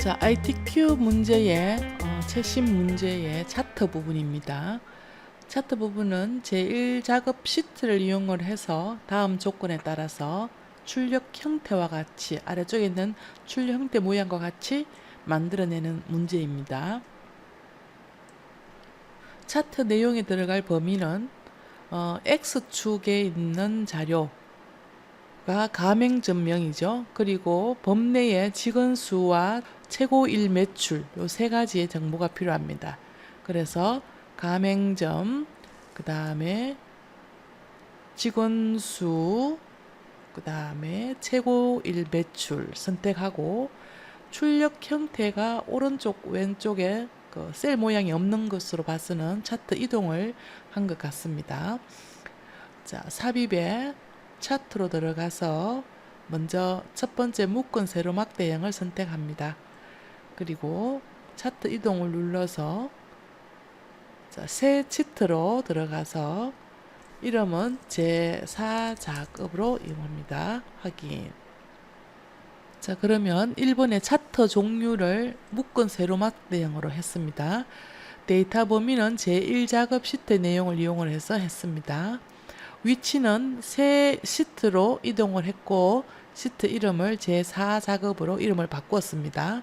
자, ITQ 문제의 어, 최신 문제의 차트 부분입니다. 차트 부분은 제1작업 시트를 이용을 해서 다음 조건에 따라서 출력 형태와 같이 아래쪽에 있는 출력 형태 모양과 같이 만들어내는 문제입니다. 차트 내용에 들어갈 범위는 어, X축에 있는 자료 가 가맹점명이죠. 그리고 범내의 직원 수와 최고일 매출 요 세 가지의 정보가 필요합니다. 그래서 가맹점 그 다음에 직원 수 그 다음에 최고일 매출 선택하고 출력 형태가 오른쪽 왼쪽에 그 셀 모양이 없는 것으로 봐서는 차트 이동을 한 것 같습니다. 자, 삽입에 차트로 들어가서 먼저 첫 번째 묶은 세로막 대형을 선택합니다. 그리고 차트 이동을 눌러서 자, 새 치트로 들어가서 이름은 제4 작업으로 이용합니다. 확인. 자, 그러면 1번의 차트 종류를 묶은 세로막 대형으로 했습니다. 데이터 범위는 제1작업 시트 내용을 이용을 해서 했습니다. 위치는 새 시트로 이동을 했고 시트 이름을 제4 작업으로 이름을 바꾸었습니다.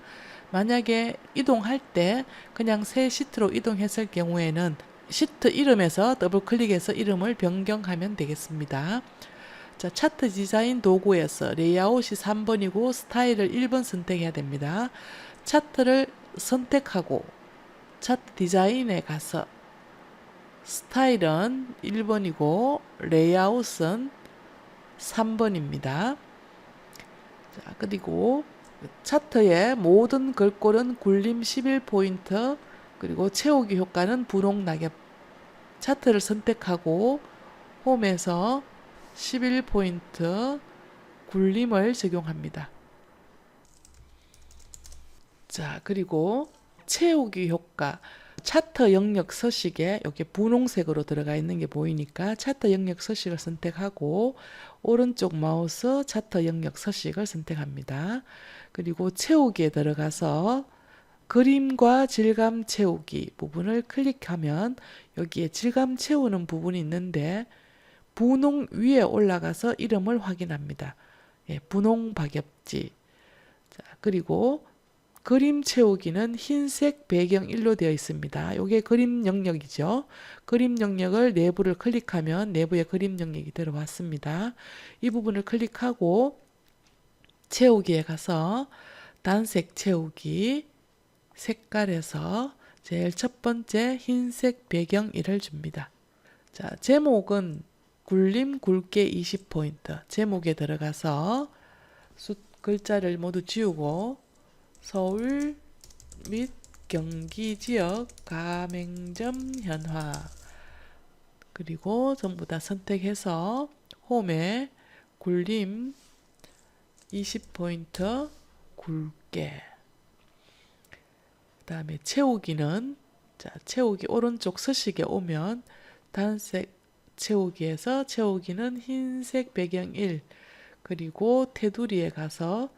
만약에 이동할 때 그냥 새 시트로 이동했을 경우에는 시트 이름에서 더블 클릭해서 이름을 변경하면 되겠습니다. 자, 차트 디자인 도구에서 레이아웃이 3번이고 스타일을 1번 선택해야 됩니다. 차트를 선택하고 차트 디자인에 가서 스타일은 1번이고 레이아웃은 3번입니다. 자, 그리고 차트의 모든 글꼴은 굴림 11포인트 그리고 채우기 효과는 분홍 낙엽 차트를 선택하고 홈에서 11포인트 굴림을 적용합니다. 자, 그리고 채우기 효과 차트 영역 서식에 여기 분홍색으로 들어가 있는 게 보이니까 차트 영역 서식을 선택하고 오른쪽 마우스 차트 영역 서식을 선택합니다. 그리고 채우기에 들어가서 그림과 질감 채우기 부분을 클릭하면 여기에 질감 채우는 부분이 있는데 분홍 위에 올라가서 이름을 확인합니다. 예, 분홍 박엽지. 자, 그리고 그림 채우기는 흰색 배경 1로 되어 있습니다. 이게 그림 영역이죠. 그림 영역을 내부를 클릭하면 내부에 그림 영역이 들어왔습니다. 이 부분을 클릭하고 채우기에 가서 단색 채우기 색깔에서 제일 첫 번째 흰색 배경 1을 줍니다. 자, 제목은 굴림 굵게 20포인트. 제목에 들어가서 숫 글자를 모두 지우고 서울 및 경기 지역 가맹점 현화 그리고 전부 다 선택해서 홈에 굴림 20포인트 굵게 그 다음에 채우기는 자 채우기 오른쪽 서식에 오면 단색 채우기에서 채우기는 흰색 배경 1 그리고 테두리에 가서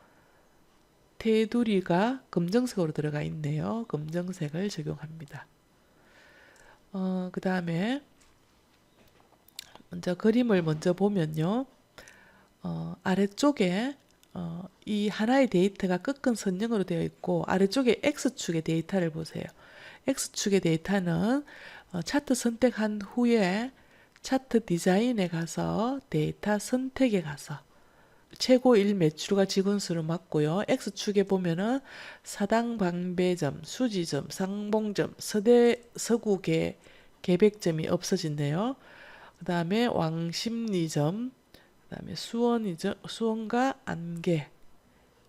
테두리가 검정색으로 들어가 있네요. 검정색을 적용합니다. 어, 그 다음에 먼저 그림을 먼저 보면요. 어, 아래쪽에 어, 이 하나의 데이터가 끝근 선형으로 되어 있고 아래쪽에 X축의 데이터를 보세요. X축의 데이터는 어, 차트 선택한 후에 차트 디자인에 가서 데이터 선택에 가서 최고 일 매출과 직원수를 맞고요. X축에 보면은 사당 방배점, 수지점, 상봉점, 서대 서구계 계백점이 없어진대요. 그 다음에 왕십리점, 그 다음에 수원이점, 수원과 안개,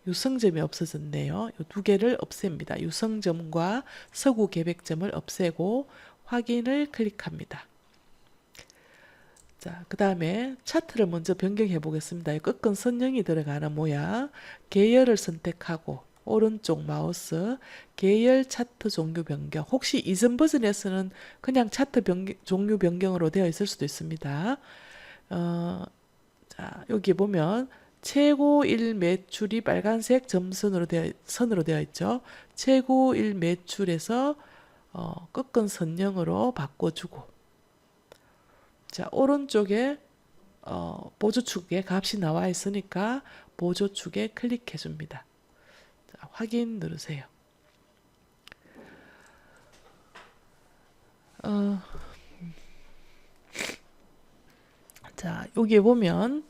유성점이 없어졌네요. 이 두 개를 없앱니다. 유성점과 서구 계백점을 없애고 확인을 클릭합니다. 자, 그 다음에 차트를 먼저 변경해 보겠습니다. 끝근 선형이 들어가는 모양. 계열을 선택하고 오른쪽 마우스 계열 차트 종류 변경. 혹시 이전 버전에서는 그냥 차트 변경, 종류 변경으로 되어 있을 수도 있습니다. 어, 자, 여기 보면 최고일 매출이 빨간색 점선으로 되어 선으로 되어 있죠. 최고일 매출에서 어, 꺾은 선형으로 바꿔주고 자 오른쪽에 어, 보조축에 값이 나와 있으니까 보조축에 클릭해 줍니다. 자, 확인 누르세요. 어, 자 여기에 보면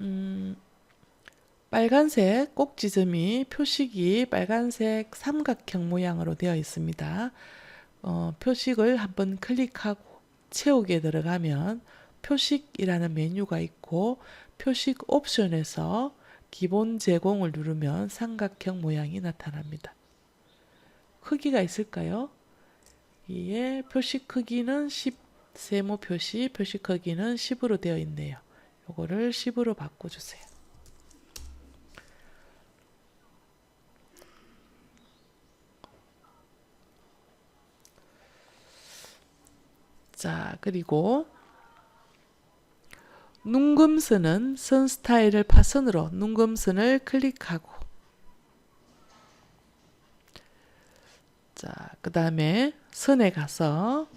음, 빨간색 꼭지점이 표식이 빨간색 삼각형 모양으로 되어 있습니다. 어, 표식을 한번 클릭하고 채우기에 들어가면 표식이라는 메뉴가 있고 표식 옵션에서 기본 제공을 누르면 삼각형 모양이 나타납니다. 크기가 있을까요? 이에 표식 크기는 10, 세모 표시, 표식 크기는 10으로 되어 있네요. 요거를 10으로 바꿔주세요. 자, 그리고 눈금선은 선 스타일을 파선으로 눈금선을 클릭하고 자, 그 다음에 선에 가서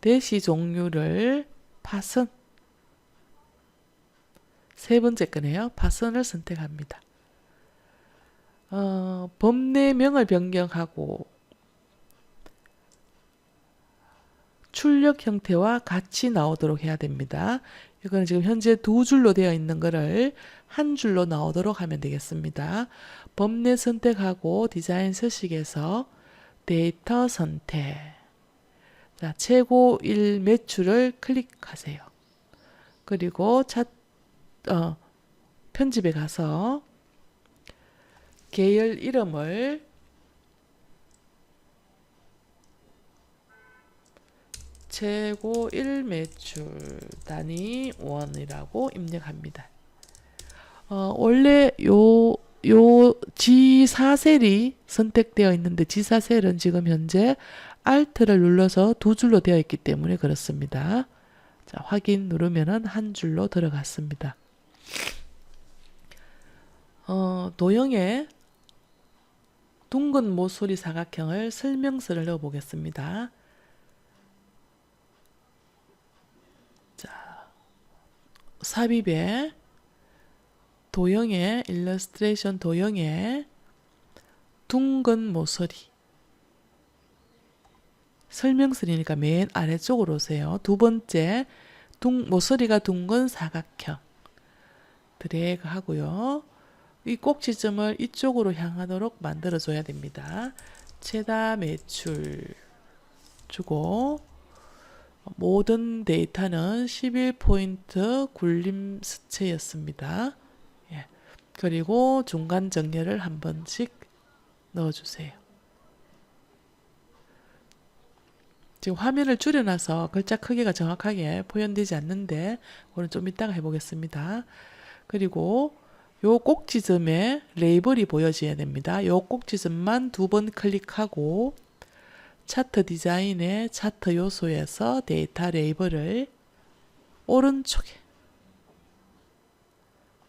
대시 종류를 파선 세 번째 거네요. 파선을 선택합니다. 어, 법내명을 변경하고 출력 형태와 같이 나오도록 해야 됩니다. 이거는 지금 현재 두 줄로 되어 있는 거를 한 줄로 나오도록 하면 되겠습니다. 법내 선택하고 디자인 서식에서 데이터 선택. 자, 최고 일 매출을 클릭하세요. 그리고 차, 어, 편집에 가서 계열 이름을 최고 1매출 단위 원이라고 입력합니다. 어, 원래 요, 요 G4셀이 선택되어 있는데 G4셀은 지금 현재 Alt를 눌러서 두 줄로 되어 있기 때문에 그렇습니다. 자, 확인 누르면은 한 줄로 들어갔습니다. 어, 도형에 둥근 모서리 사각형을 설명서를 넣어 보겠습니다. 삽입에 도형에 일러스트레이션 도형에 둥근 모서리 설명서니까 맨 아래쪽으로 오세요. 두 번째 둥 모서리가 둥근 사각형 드래그 하고요. 이 꼭지점을 이쪽으로 향하도록 만들어 줘야 됩니다. 최다 매출 주고 모든 데이터는 11포인트 굴림 수치였습니다. 예. 그리고 중간 정렬을 한 번씩 넣어주세요. 지금 화면을 줄여놔서 글자 크기가 정확하게 표현되지 않는데 오늘 좀 이따가 해보겠습니다. 그리고 요 꼭지점에 레이블이 보여져야 됩니다. 요 꼭지점만 두 번 클릭하고 차트 디자인의 차트 요소에서 데이터 레이블을 오른쪽에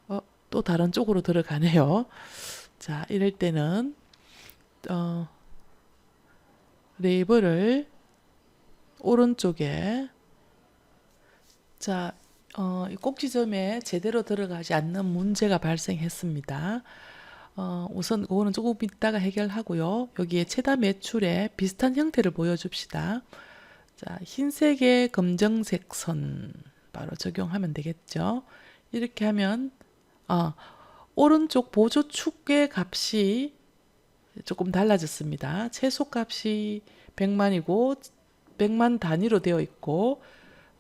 어, 또 다른 쪽으로 들어가네요. 자, 이럴 때는 어, 레이블을 오른쪽에 자, 어, 이 꼭지점에 제대로 들어가지 않는 문제가 발생했습니다. 어, 우선 그거는 조금 이따가 해결하고요. 여기에 최다 매출에 비슷한 형태를 보여줍시다. 자, 흰색의 검정색 선 바로 적용하면 되겠죠. 이렇게 하면 아, 오른쪽 보조축의 값이 조금 달라졌습니다. 최소 값이 100만이고 100만 단위로 되어 있고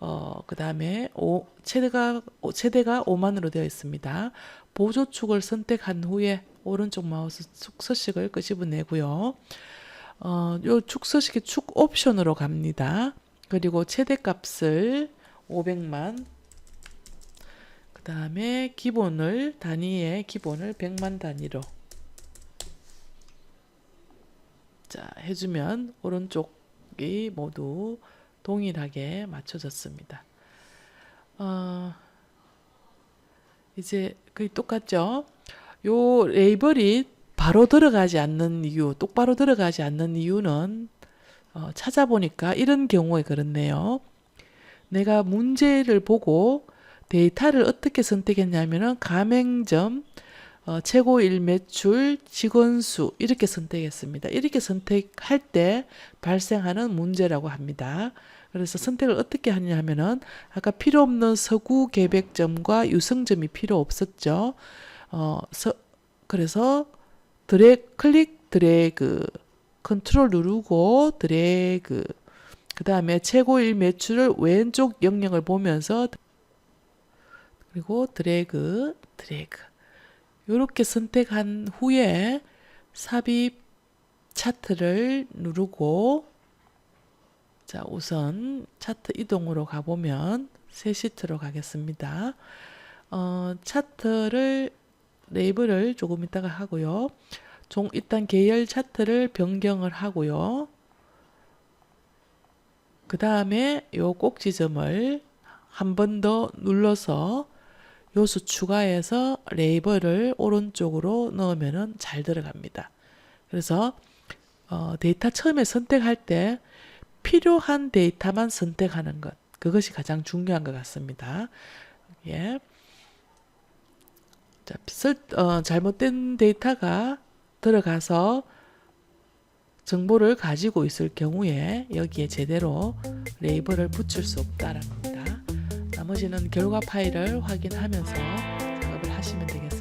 어, 그 다음에 최대가, 최대가 5만으로 되어 있습니다. 보조축을 선택한 후에 오른쪽 마우스 축서식을 끄집어내고요. 어, 요 축서식의 축 옵션으로 갑니다. 그리고 최대 값을 500만 그 다음에 기본을 단위의 기본을 100만 단위로 자 해주면 오른쪽이 모두 동일하게 맞춰졌습니다. 어, 이제 거의 똑같죠? 요 레이블이 바로 들어가지 않는 이유, 똑바로 들어가지 않는 이유는 어, 찾아보니까 이런 경우에 그렇네요. 내가 문제를 보고 데이터를 어떻게 선택했냐면은 가맹점, 어, 최고일 매출, 직원 수 이렇게 선택했습니다. 이렇게 선택할 때 발생하는 문제라고 합니다. 그래서 선택을 어떻게 하냐면은 아까 필요 없는 서구 계백점과 유성점이 필요 없었죠. 어, 서, 그래서 드래 클릭 드래그 컨트롤 누르고 드래그 그 다음에 최고일 매출을 왼쪽 영역을 보면서 그리고 드래그 드래그 이렇게 선택한 후에 삽입 차트를 누르고 자 우선 차트 이동으로 가보면 새 시트로 가겠습니다. 어, 차트를 레이블을 조금 이따가 하고요. 종 일단 계열 차트를 변경을 하고요. 그 다음에 요 꼭지점을 한 번 더 눌러서 요수 추가해서 레이블을 오른쪽으로 넣으면 잘 들어갑니다. 그래서 어, 데이터 처음에 선택할 때 필요한 데이터만 선택하는 것 그것이 가장 중요한 것 같습니다. 예. 자, 쓸, 어, 잘못된 데이터가 들어가서 정보를 가지고 있을 경우에 여기에 제대로 레이블을 붙일 수 없다라는. 나머지는 결과 파일을 확인하면서 작업을 하시면 되겠습니다.